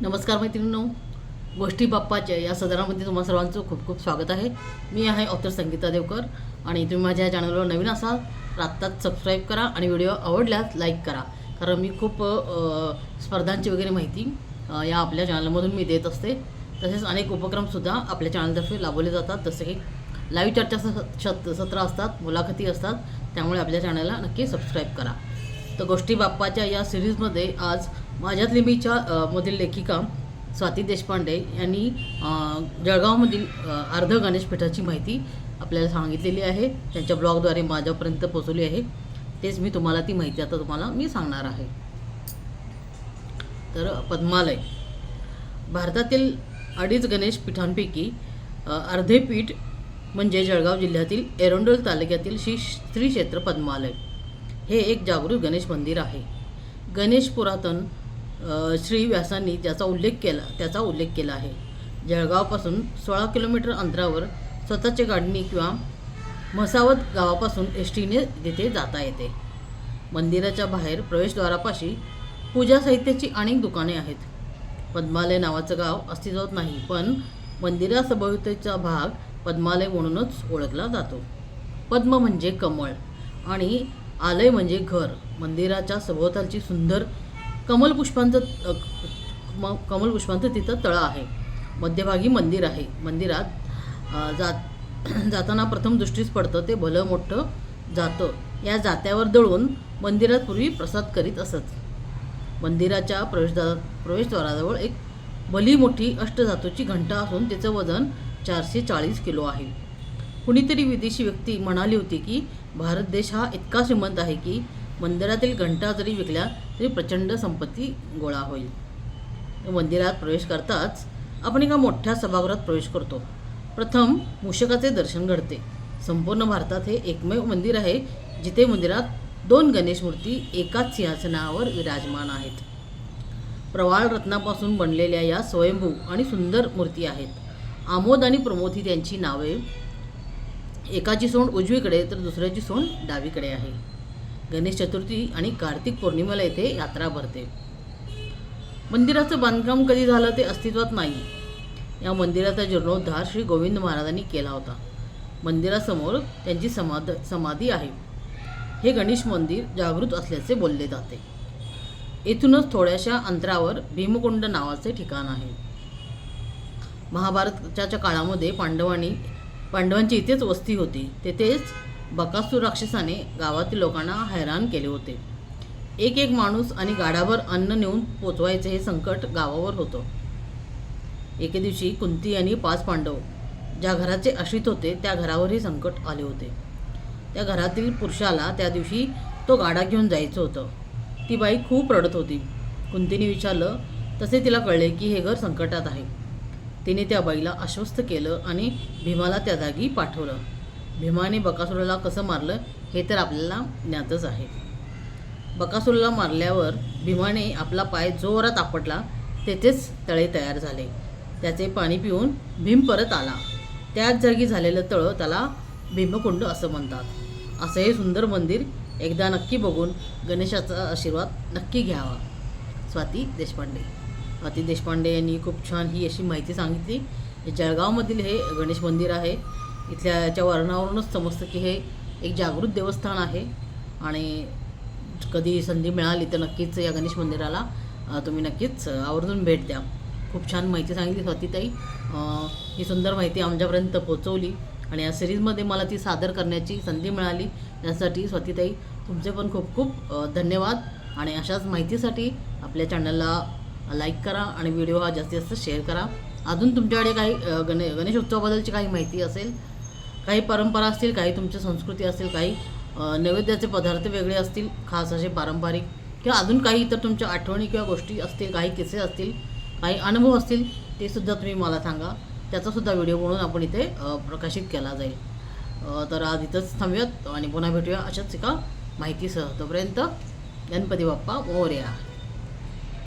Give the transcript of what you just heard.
नमस्कार मैत्रिणींनो गोष्टी बाप्पाच्या या सदरामध्ये तुम्हा सर्वांचं खूप खूप स्वागत आहे. मी आहे ऑथर संगीता देवकर आणि तुम्ही माझ्या चॅनलवर नवीन असाल तर आत्ताच सबस्क्राईब करा आणि व्हिडिओ आवडल्यास लाईक करा. कारण मी खूप स्पर्धांची वगैरे माहिती या आपल्या चॅनलमधून मी देत असते. तसेच अनेक उपक्रमसुद्धा आपल्या चॅनलतर्फे राबवले जातात. जसे की लाईव्ह चर्चा सत्र असतात मुलाखती असतात. त्यामुळे आपल्या चॅनलला नक्की सबस्क्राईब करा. तर गोष्टी बाप्पाच्या या सिरीजमध्ये आज माझ्यातली मीच्या मधील लेखिका स्वाती देशपांडे यांनी जळगावमधील अर्ध गणेश पीठाची माहिती आपल्याला सांगितलेली आहे. त्यांच्या ब्लॉगद्वारे माझ्यापर्यंत पोचवली आहे. तेच मी तुम्हाला ती माहिती आता तुम्हाला मी सांगणार आहे. तर पद्मालय. भारतातील अडीच गणेश पीठांपैकी अर्धे पीठ म्हणजे जळगाव जिल्ह्यातील एरोंडोल तालुक्यातील श्री श्री क्षेत्र पद्मालय. हे एक जागृत गणेश मंदिर आहे. गणेश पुरातन श्री व्यासांनी त्याचा उल्लेख केला त्याचा उल्लेख केला आहे. जळगावपासून सोळा किलोमीटर अंतरावर स्वतःचे गाडणी किंवा म्हसावत गावापासून एस टीने तिथे जाता येते. मंदिराच्या बाहेर प्रवेशद्वारापाशी पूजा साहित्याची अनेक दुकाने आहेत. पद्मालय नावाचं गाव अस्तित्वात नाही पण मंदिरासभोवतेचा भाग पद्मालय म्हणूनच ओळखला जातो. पद्म म्हणजे कमळ आणि आलय म्हणजे घर. मंदिराच्या सभोवतालची सुंदर कमलपुष्पांचं म- कमलपुष्पांचं तिथं तळं आहे. मध्यभागी मंदिर आहे. मंदिरात जात जाताना प्रथम दृष्टीस पडतं ते भलं मोठं जातं. या जात्यावर दळून मंदिरात पूर्वी प्रसाद करीत असत. मंदिराच्या प्रवेशद्वार प्रवेशद्वाराजवळ एक भली मोठी अष्टधातूची घंटा असून तिचं वजन चारशे चाळीस किलो आहे. कुणीतरी विदेशी व्यक्ती म्हणाली होती की भारत देश हा इतका श्रीमंत आहे की मंदिरातील घंटा जरी विकल्या तरी प्रचंड संपत्ती गोळा होईल. मंदिरात प्रवेश करताच आपण एका मोठ्या सभागृहात प्रवेश करतो. प्रथम मूषकाचे दर्शन घडते. संपूर्ण भारतात हे एकमेव मंदिर आहे जिथे मंदिरात दोन गणेश मूर्ती एकाच सिंहासनावर विराजमान आहेत. प्रवाळ रत्नापासून बनलेल्या या स्वयंभू आणि सुंदर मूर्ती आहेत. आमोद आणि प्रमोद ही त्यांची नावे. एकाची सोंड उजवीकडे तर दुसऱ्याची सोंड डावीकडे आहे. गणेश चतुर्थी आणि कार्तिक पौर्णिमेला येथे यात्रा भरते. मंदिराचं बांधकाम कधी झालं ते अस्तित्वात नाही. या मंदिराचा जीर्णोद्धार श्री गोविंद महाराजांनी केला होता. मंदिरासमोर त्यांची समाध समाधी आहे. हे गणेश मंदिर जागृत असल्याचे बोलले जाते. येथूनच थोड्याशा अंतरावर भीमकुंड नावाचे ठिकाण आहे. महाभारताच्या काळामध्ये पांडवांनी पांडवांची इथेच वस्ती होती. तेथेच बकासूर राक्षसाने गावातील लोकांना हैराण केले होते. एक एक माणूस आणि गाडाभर अन्न नेऊन पोचवायचे हे संकट गावावर होतं. एके दिवशी कुंती आणि पाच पांडव ज्या घराचे आश्रित होते त्या घरावर हे संकट आले होते. त्या घरातील पुरुषाला त्या दिवशी तो गाडा घेऊन जायचं होतं. ती बाई खूप रडत होती. कुंतीने विचारलं तसे तिला कळले की हे घर संकटात आहे. तिने त्या बाईला आश्वस्त केलं आणि भीमाला त्या जागी पाठवलं. भीमाने बकासुराला कसं मारलं हे तर आपल्याला ज्ञातच आहे. बकासुराला मारल्यावर भीमाने आपला पाय जोरात आपटला तेथेच तळे तयार झाले. त्याचे पाणी पिऊन भीम परत आला. त्याच जागी झालेलं तळं त्याला भीमकुंड असं म्हणतात. असं हे सुंदर मंदिर एकदा नक्की बघून गणेशाचा आशीर्वाद नक्की घ्यावा. स्वाती देशपांडे. स्वाती देशपांडे यांनी खूप छान ही अशी माहिती सांगितली. जळगावमधील हे गणेश मंदिर आहे. इथल्या याच्या वर्णावरूनच समजतं की हे एक जागृत देवस्थान आहे. आणि कधी संधी मिळाली तर नक्कीच या गणेश मंदिराला तुम्ही नक्कीच आवर्जून भेट द्या. खूप छान माहिती सांगितली स्वातीताई. ही सुंदर माहिती आमच्यापर्यंत पोहोचवली आणि या सिरीजमध्ये मला ती सादर करण्याची संधी मिळाली. यासाठी स्वातीताई तुमचे पण खूप खूप धन्यवाद. आणि अशाच माहितीसाठी आपल्या चॅनलला लाईक करा आणि व्हिडिओ हा जास्तीत जास्त शेअर करा. अजून तुमच्याकडे काही गणे गणेश उत्सवाबद्दलची काही माहिती असेल काही परंपरा असतील काही तुमची संस्कृती असतील काही नैवेद्याचे पदार्थ वेगळे असतील खास असे पारंपरिक किंवा अजून काही इतर तुमच्या आठवणी किंवा गोष्टी असतील काही किस्से असतील काही अनुभव असतील ते सुद्धा तुम्ही मला सांगा. त्याचासुद्धा व्हिडिओ म्हणून आपण इथे प्रकाशित केला जाईल. तर आज इथंच थांबूयात आणि पुन्हा भेटूया अशाच एका माहितीसह. तोपर्यंत गणपती बाप्पा मोर्या.